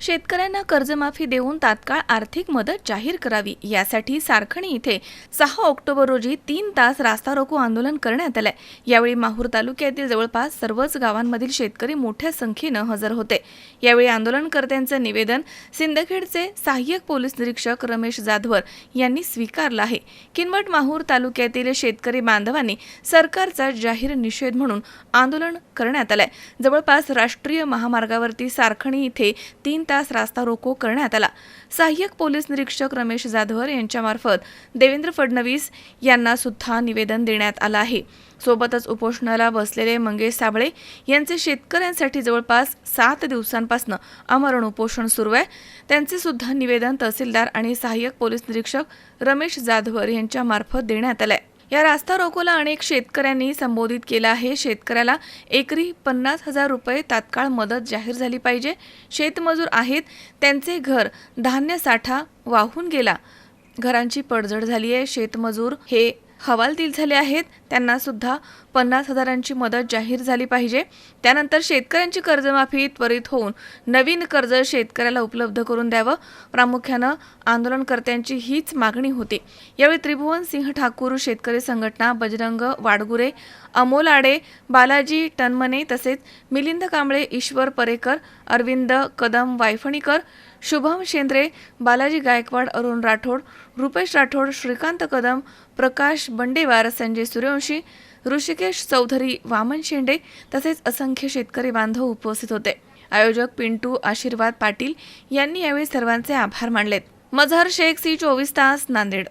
शेतकऱ्यांना कर्जमाफी देऊन तात्काळ आर्थिक मदत जाहीर करावी. यासाठी सारखणी इथे सहा ऑक्टोबर रोजी तीन तास रास्ता रोको आंदोलन करण्यात आलंय. यावेळी माहूर तालुक्यातील जवळपास सर्वच गावांमधील शेतकरी मोठ्या संख्येनं हजर होते. यावेळी आंदोलनकर्त्यांचं निवेदन सिंदखेडचे सहाय्यक पोलीस निरीक्षक रमेश जाधवर यांनी स्वीकारलं आहे. किनवट माहूर तालुक्यातील शेतकरी बांधवांनी सरकारचा जाहीर निषेध म्हणून आंदोलन करण्यात आलंय. जवळपास राष्ट्रीय महामार्गावरती सारखणी इथे तीन तास रास्ता रोको करण्यात आला. सहाय्यक पोलीस निरीक्षक रमेश जाधवर यांच्यामार्फत देवेंद्र फडणवीस यांना सुद्धा निवेदन देण्यात आलं आहे. सोबतच उपोषणाला बसलेले मंगेश साबळे यांचे शेतकऱ्यांसाठी जवळपास सात दिवसांपासून आमरण उपोषण सुरू आहे. त्यांचे सुद्धा निवेदन तहसीलदार आणि सहाय्यक पोलीस निरीक्षक रमेश जाधवर यांच्यामार्फत देण्यात आलं आहे या रास्ता रोकोला अनेक शेतकऱ्यांनी संबोधित केलं आहे. शेतकऱ्याला एकरी पन्नास हजार रुपये तात्काळ मदत जाहीर झाली पाहिजे. शेतमजूर आहेत. त्यांचे घर धान्य साठा वाहून गेला. घरांची पडझड झाली आहे. शेतमजूर हे हवालदिल झाले आहेत. त्यांना सुद्धा पन्नास हजारांची मदत जाहीर झाली पाहिजे. त्यानंतर शेतकऱ्यांची कर्जमाफी त्वरित होऊन नवीन कर्ज शेतकऱ्याला उपलब्ध करून द्यावं. प्रामुख्यानं आंदोलनकर्त्यांची हीच मागणी होती. यावेळी त्रिभुवन सिंह ठाकूर शेतकरी संघटना बजरंग वाडगुरे अमोल आडे बालाजी टनमने तसेच मिलिंद कांबळे ईश्वर परेकर अरविंद कदम वायफणीकर शुभम शेंद्रे बालाजी गायकवाड अरुण राठोड रुपेश राठोड श्रीकांत कदम प्रकाश बंडेवार संजय सूर्यवंशी ऋषिकेश चौधरी वामन शेंडे तसेच असंख्य शेतकरी बांधव उपस्थित होते. आयोजक पिंटू आशीर्वाद पाटील यांनी यावेळी सर्वांचे आभार मानलेत. मझहर शेख सी चोवीस तास नांदेड.